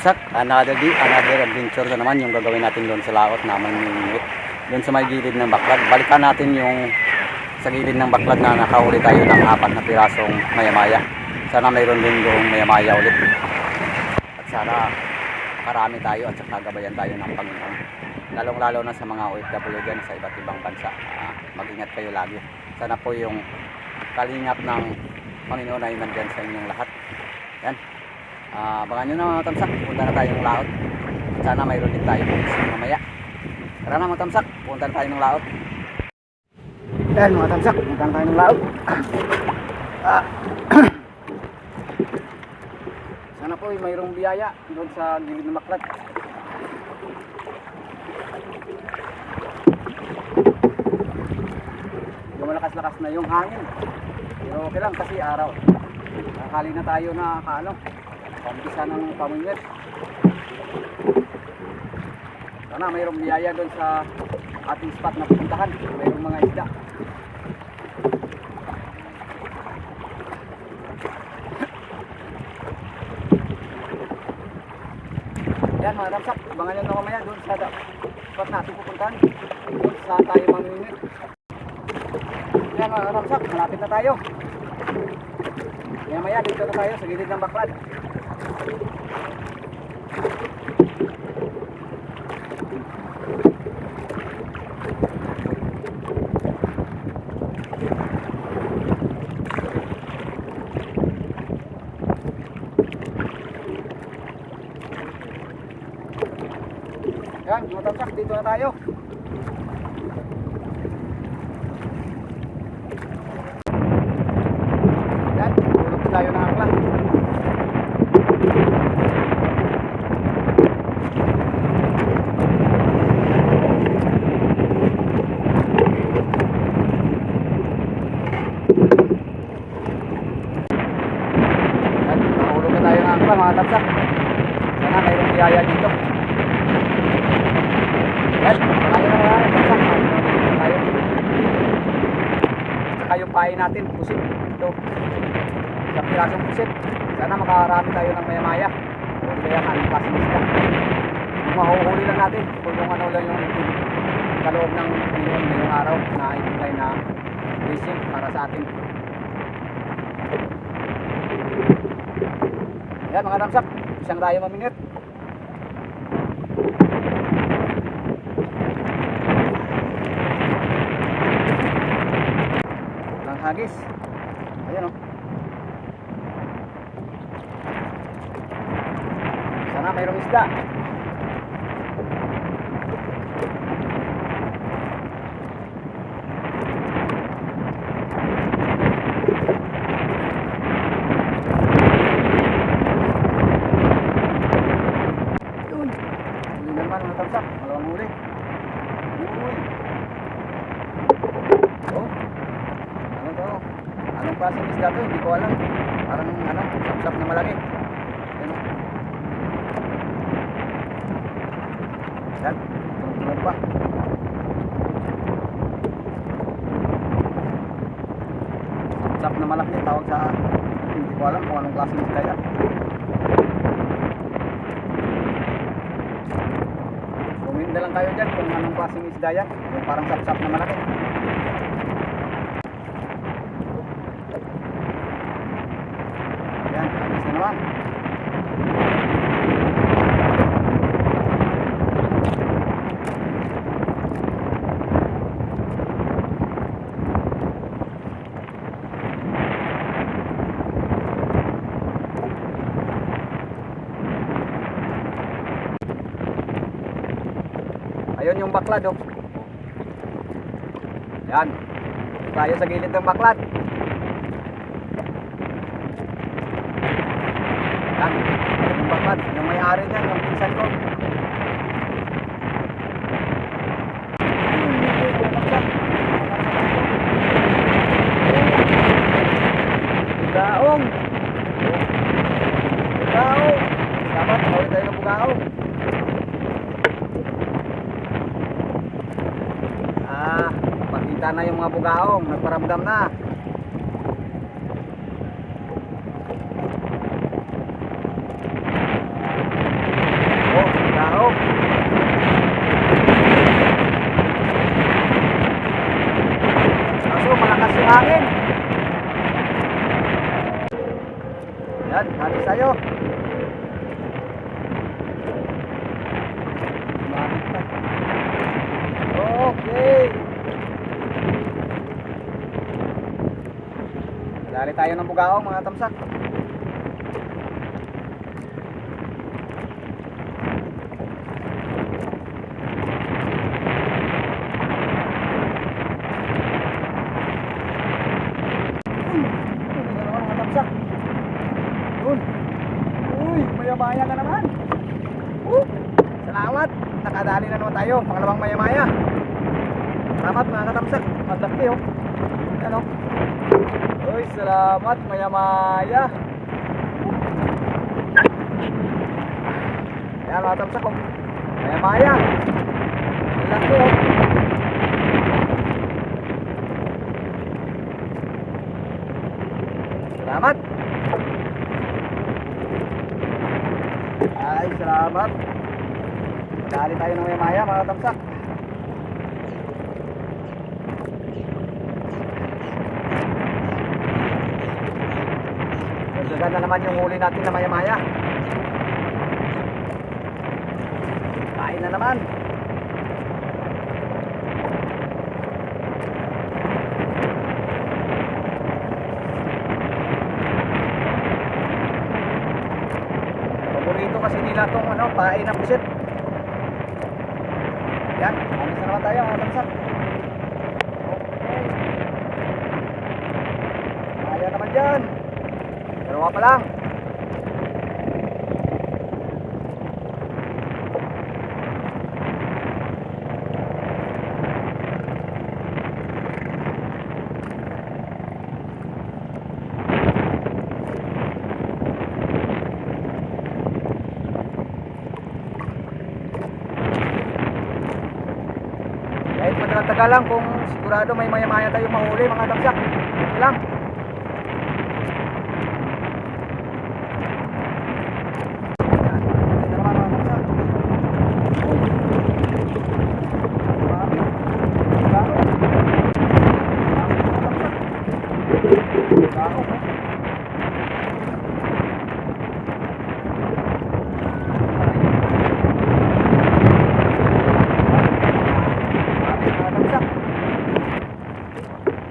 tamsak, another day, another adventure na naman yung gagawin natin doon sa laot naman doon sa may gilid ng baklad. Balikan natin yung sa gilid ng baklad na nakahuli tayo ng apat na pirasong maya-maya. Sana mayroon din doon maya-maya ulit. At sana karami tayo at saka gabayan tayo ng Panginoon. Lalong-lalo na sa mga OFW dyan sa iba't ibang bansa. Ah, mag-ingat kayo lagi. Sana po yung kalingap ng Panginoon ay nandyan sa inyong lahat. Yan. Ah, baka nyo na mga tamsak, punta na tayo ng laot. Sana mayroon din tayo sa mamaya. Tara na mga tamsak, punta na tayo ng laot. Yan mga tamsak, punta na tayo ng laot. Ah. sana po ay mayroong biyaya doon sa gilid ng maklat. Malakas-lakas na yung hangin. Pero okay lang kasi araw. Nakakali na tayo na kaano, pampisa ng pamingit. Sana mayroong biyaya doon sa ating spot na pupuntahan. Mayroong mga isda. Yan mga ramsak, abangan nyo na mamaya doon sa spot natin pupuntahan. Doon saan tayo mamimit. Yan mga ramsak, malapit na tayo. Maya dito na tayo sa gilid ng baklad. Yan, mga tamsak, dito na tayo. Yan, tulog tayo ng angkla. Yan, mahulog tayo ng angkla mga tamsak. Sana mayroong biyaya dito. Yan. Saka yung pain natin, pusit. Ito. Isang pirasong pusit. Sana makarami tayo ng maya-maya. O kaya isda. Yung mahuhuli lang natin kung yung ano lang yung kaloob ng Panginoon ngayong araw na ibigay na blessing para sa atin. Yan mga damsak, isang tayo mamingit. Ng hagis. Ayan o. Sana mayroong isda. Yun. Hindi naman mga tamsak. Malawang huli. Uy. Oh. Ano to? Anong klaseng isda to? Hindi ko alam. Parang ano, sap-sap na malaki. Ano? Yan. Tulog pa. Sap-sap na malaki. Tawag sa... Hindi ko alam kung anong klaseng isda yan. Kuminda lang kayo dyan kung anong klaseng isda yan. Parang sap-sap na malaki. Yan, alis na naman. Ayun yung baklad oh. Yan. Tayo sa gilid ng baklad. Yan. Yung baklad. Yung may-ari niyan, yung pinsan ko. Bugaong. Bugaong. Dapat mawin tayo ng bugaong. Ah, pakita na yung mga bugaong. Nagparamdam na. Tayo ng bugaong mga tamsak. Uy, hindi na naman mga tamsak. Yun. Uy, maya-maya ka naman. Uh, salamat. Nakadali na naman tayo. Pangalawang maya-maya. Salamat mga katamsak. Ang laki oh. Ano? Salamat maya-maya. Ayan mga katamsak oh. Maya-maya. Ang laki oh. Salamat. Ay, salamat. Dali tayo ng maya-maya mga katamsak. Ganda naman yung huli natin na maya-maya. Kain na naman. Paborito kasi nila tong ano, pain na pusit. Yan, alis na naman tayo, mga tamsak. Okay. Kaya naman dyan. Dalawa pa lang. Kahit matagal lang kung sigurado may maya-maya tayo mahuli mga tamsak. Lang. Yan. Ito naman mga tamsak. Marami. Bago. Marami mga tamsak. Bago, no? Marami mga tamsak.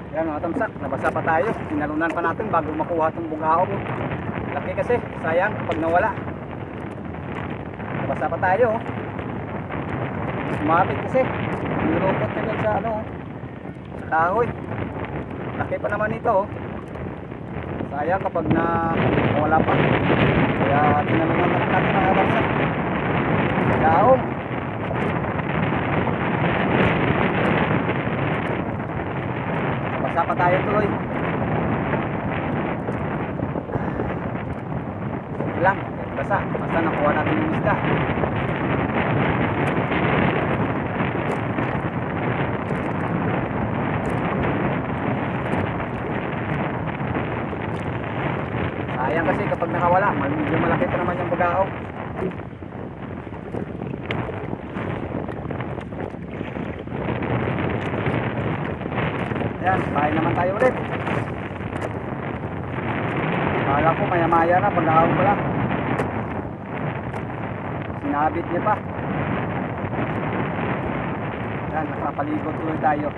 Yan mga tamsak, nabasa pa tayo. Tinalunan pa natin bago makuha itong bugaong. Laki kasi, sayang pag nawala. Nabasa pa tayo. oh. Sumabit kasi. Nilupot na sa ano, oh, sa kahoy. Laki pa naman ito. oh. Sayang kapag na wala pa. Kaya tinalunan na natin mga tamsak. Bugaong. Basa pa tayo tuloy. Sige lang, basa. Basta nakuha natin yung isda. Sayang kasi kapag nakawala, medyo malaki pa naman yung bagaong. Yan, bahay naman tayo ulit. Kala ko maya-maya na, pag-ahon ko lang. Sinabit niya pa. Yan, nakapaligot tuloy tayo.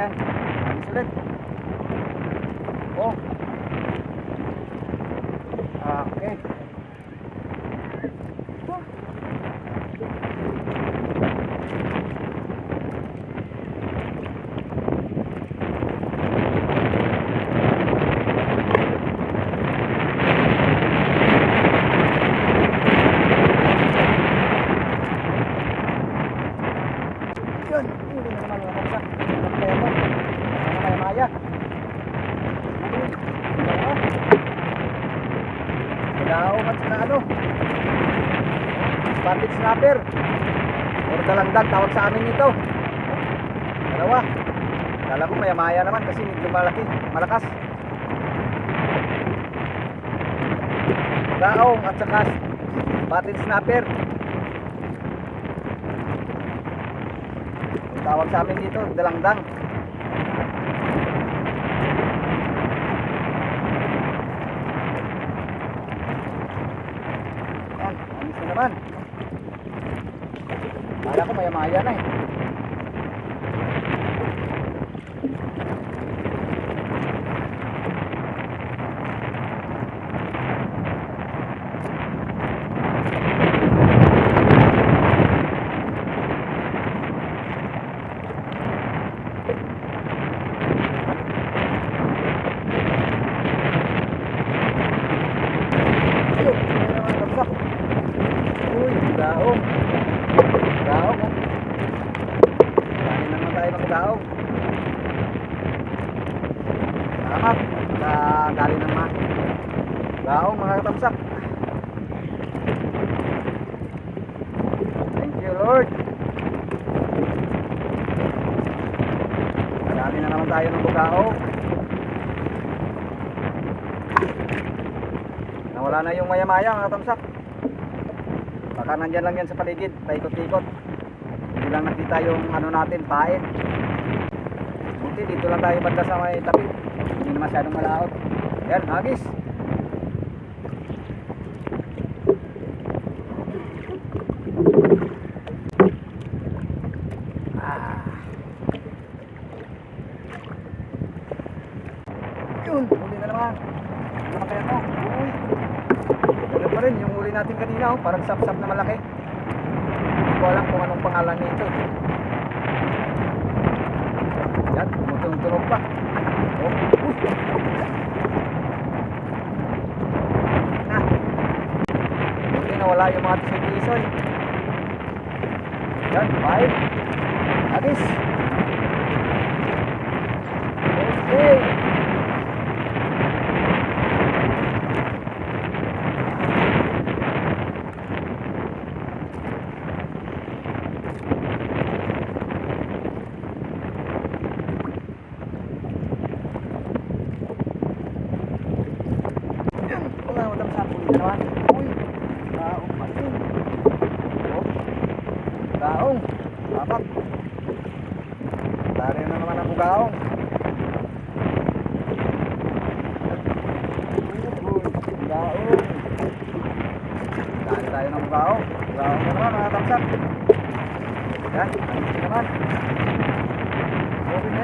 Yan, ulit. Oh. Ah, okay. Oh. Yun, huli na naman mga kapsa. Kaya mo, sana kaya maya. Huli, dalawa. Dalawa at saka ano. Spotted snapper. Or dalangdag, tawag sa amin ito. Dalawa. Kala ko maya maya naman kasi medyo malaki, malakas. Daong at saka spotted snapper. Ang tawag sa amin dito, dalangdang. Yan, anis na naman. Kala ko maya-maya na eh. tayo tao salamat nakakali ng mga tao mga katamsak thank you Lord. Marami na naman tayo ng bukao nawala na yung maya maya mga katamsak baka nandyan lang yan sa paligid paikot-ikot. Hindi lang nakita yung ano natin, pain. Buti dito lang tayo banda sa may tabi. Hindi na masyadong malaot. Yan, hagis. Ah. Yun, huli na naman. Ano kaya mo? Uy. Ganun pa rin, yung huli natin kanina, oh, parang sap-sap na malaki. Thank you.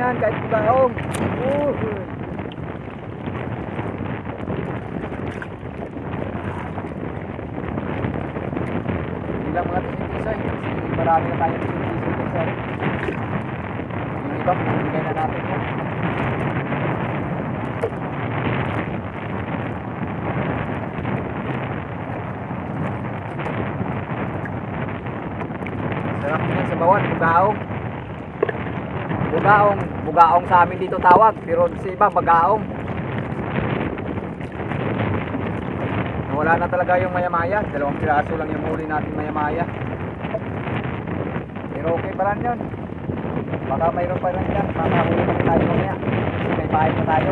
Yan, kahit bugaong. Uh, Hindi lang mga tisipisay. Kasi marami na tayo tisipisay. Sorry. Yung iba, pinamigay na natin yan. Sarap din sa bawat, bugaong. Bugaong, bugaong sa amin dito tawag, pero sa iba bagaong. Wala na talaga yung maya-maya. Dalawang piraso lang yung huli natin maya-maya. Pero okay pa rin yun. Baka mayroon pa rin yan. Makahuli pa rin tayo mamaya. May bahay pa tayo.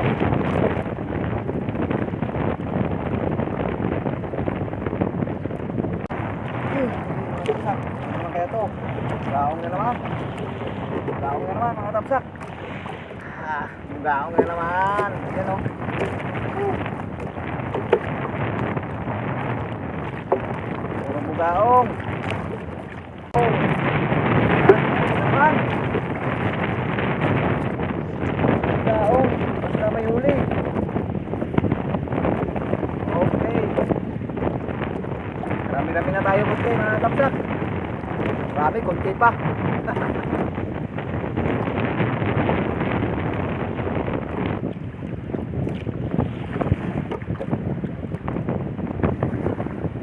Ano naman kaya to? Gaong na naman. Gaong na naman mga tapsak. Ah, gaong na naman. Yan o. Uh. Puro bugaong. Oh. Naman. Huli. Okay. Marami-rami na tayo kunti mga kapsak. Marami, kunti pa.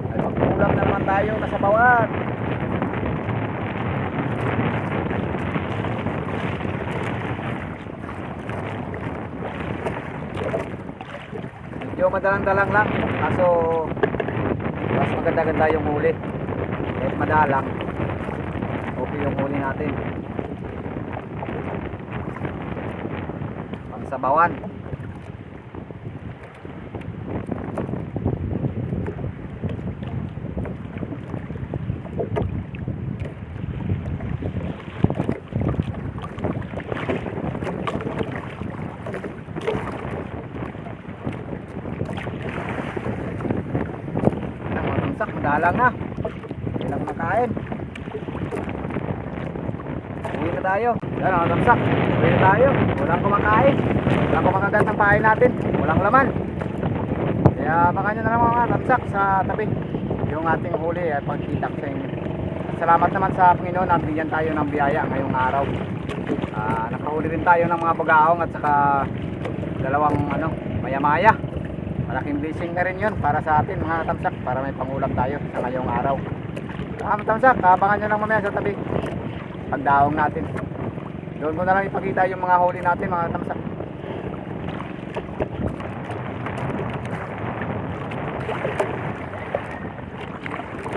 Ay, magkulang na tayo nasa bawan. Medyo madalang-dalang lang. Kaso, mas maganda-ganda yung huli. Kahit madalang, okay yung huli natin. Pang sa bawan. Ang mga madalang na. Hindi lang makain. Uwi na tayo. Yan mga tamsak. Uwi na tayo. Walang kumakain. Walang kumakagat ng pahay natin. Walang laman. Kaya baka na lang mga tamsak sa tabi. Yung ating huli at pagkitak sa inyo. Salamat naman sa Panginoon na bigyan tayo ng biyaya ngayong araw. Ah, nakahuli rin tayo ng mga bagaong at saka dalawang ano, maya-maya malaking blessing na rin yun para sa atin mga katamsak para may pangulam tayo sa ngayong araw. Ah, mga katamsak abangan nyo lang mamaya sa tabi. Pagdaong natin. Doon ko na lang ipakita yung mga huli natin mga katamsak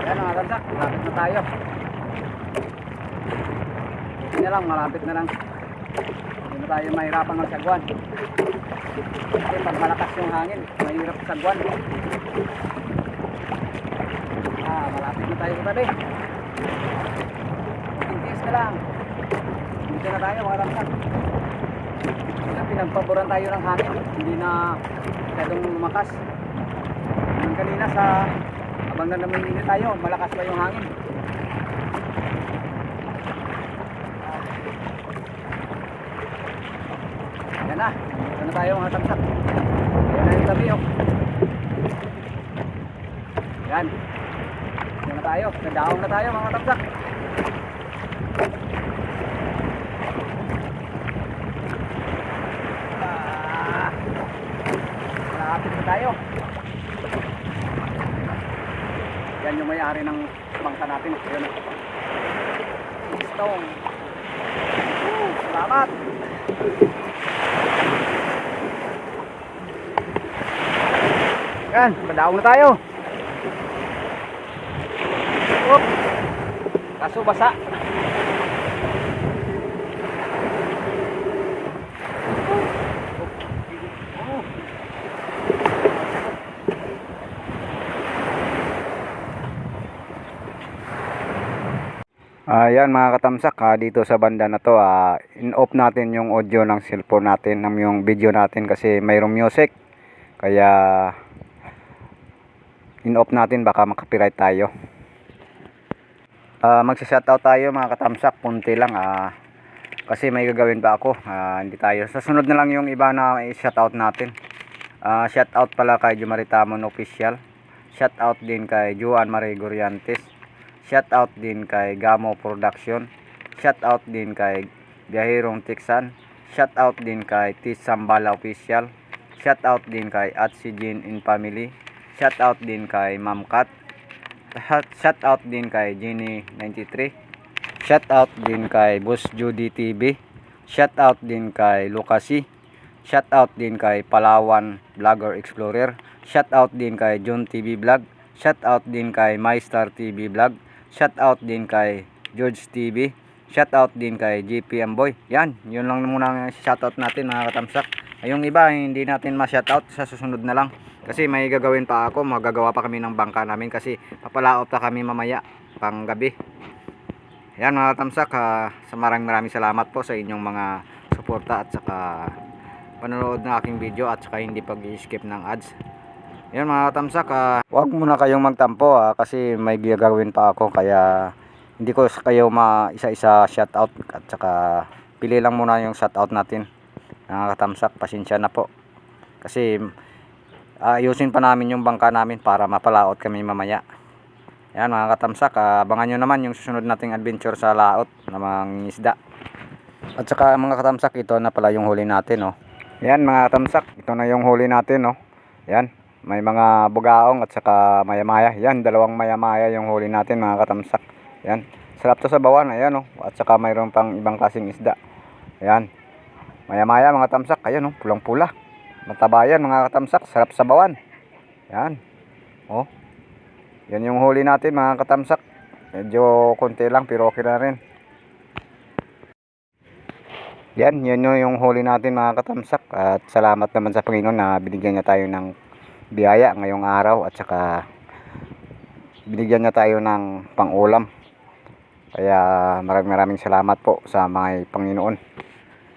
yan mga katamsak malapit na tayo. Hindi na lang malapit na lang. Hindi na tayo mahirapan magsagwan kasi pag malakas yung hangin, mahirap sagwan. Ah, malapit na tayo katabi. Tingkis na lang. Dito na tayo, mga. Kaya pinagpaboran tayo ng hangin. Hindi na masyadong lumakas. Yung kanina sa habang na namimili tayo, malakas pa yung hangin. Yan na. Dito na tayo mga tamsak. Yan na yung tabi oh. Yan. Dito na tayo. Nadaong na tayo mga tamsak. Ah. Malapit na tayo. Yan yung may-ari ng bangka natin. Yan. Stone. Woo, salamat. Yan, padaong na tayo. Oop. Kaso basa. Ayan mga katamsak, ah, dito sa banda na to, ah, in-off natin yung audio ng cellphone natin, ng yung video natin kasi mayroong music. Kaya in-off natin baka makapiright tayo. Ah, magsa-shoutout tayo mga katamsak, punti lang ah, kasi may gagawin pa ako. Ah, hindi tayo. Sa sunod na lang yung iba na i-shoutout natin. Ah, shoutout pala kay Jumaritamon Official. Shoutout din kay Juan Marie Goriantes. Shoutout din kay Gamo Production. Shoutout din kay Biyahirong Tiksan. Shoutout din kay Tis Sambala Official. Shoutout din kay Atsijin in Family. Shoutout din kay Ma'am Kat. Shout- Shoutout din kay Jenny 93. Shoutout din kay Boss Judy TV. Shoutout din kay Lucasi. Shoutout din kay Palawan Vlogger Explorer. Shoutout din kay John TV Vlog. Shoutout din kay MyStar TV Vlog. Shoutout din kay George TV. Shoutout din kay GPM Boy. Yan, yun lang muna ang shoutout natin mga katamsak. Yung iba hindi natin ma-shoutout sa susunod na lang. Kasi may gagawin pa ako, magagawa pa kami ng bangka namin kasi papalaot pa kami mamaya pang gabi. Yan mga katamsak, ah, sa maraming maraming salamat po sa inyong mga suporta at saka panonood ng aking video at saka hindi pag-skip ng ads. Yan mga katamsak, ah, huwag muna kayong magtampo ah, kasi may gagawin pa ako kaya hindi ko kayo ma isa-isa shoutout at saka pili lang muna yung shoutout natin. Mga katamsak, pasensya na po. Kasi ayusin pa namin yung bangka namin para mapalaot kami mamaya. Yan mga katamsak, abangan nyo naman yung susunod nating adventure sa laot na mga isda. At saka mga katamsak, ito na pala yung huli natin, oh. Yan mga katamsak, ito na yung huli natin, oh. Yan, may mga bugaong at saka mayamaya. Yan, dalawang mayamaya yung huli natin mga katamsak. Yan, sarap to sa bawan, ayan, oh. At saka mayroon pang ibang klaseng isda. Yan, mayamaya mga katamsak, ayan, oh, pulang-pula. Mataba yan mga katamsak, sarap sa bawan. Yan, oh. Yan yung huli natin mga katamsak. Medyo konti lang pero okay na rin. Yan, yan yung huli natin mga katamsak. At salamat naman sa Panginoon na binigyan niya tayo ng biyaya ngayong araw at saka binigyan niya tayo ng pangulam. Kaya maraming maraming salamat po sa mga Panginoon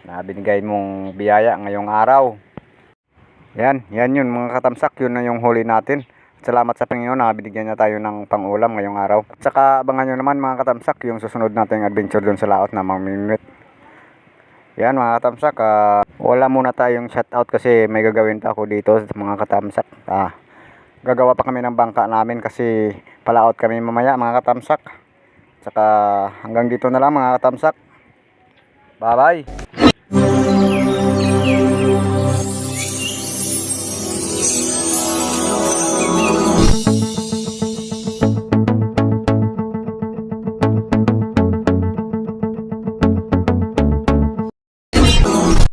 na binigay mong biyaya ngayong araw. Yan, yan yun mga katamsak, yun na yung huli natin. Salamat sa Panginoon na binigyan niya tayo ng pangulam ngayong araw. At saka abangan nyo naman mga katamsak yung susunod nating adventure doon sa laot na mamimit. Yan mga katamsak, ah, wala muna tayong shoutout kasi may gagawin pa ako dito mga katamsak. Ah, gagawa pa kami ng bangka namin kasi palaot kami mamaya mga katamsak. Saka hanggang dito na lang mga katamsak. Bye bye.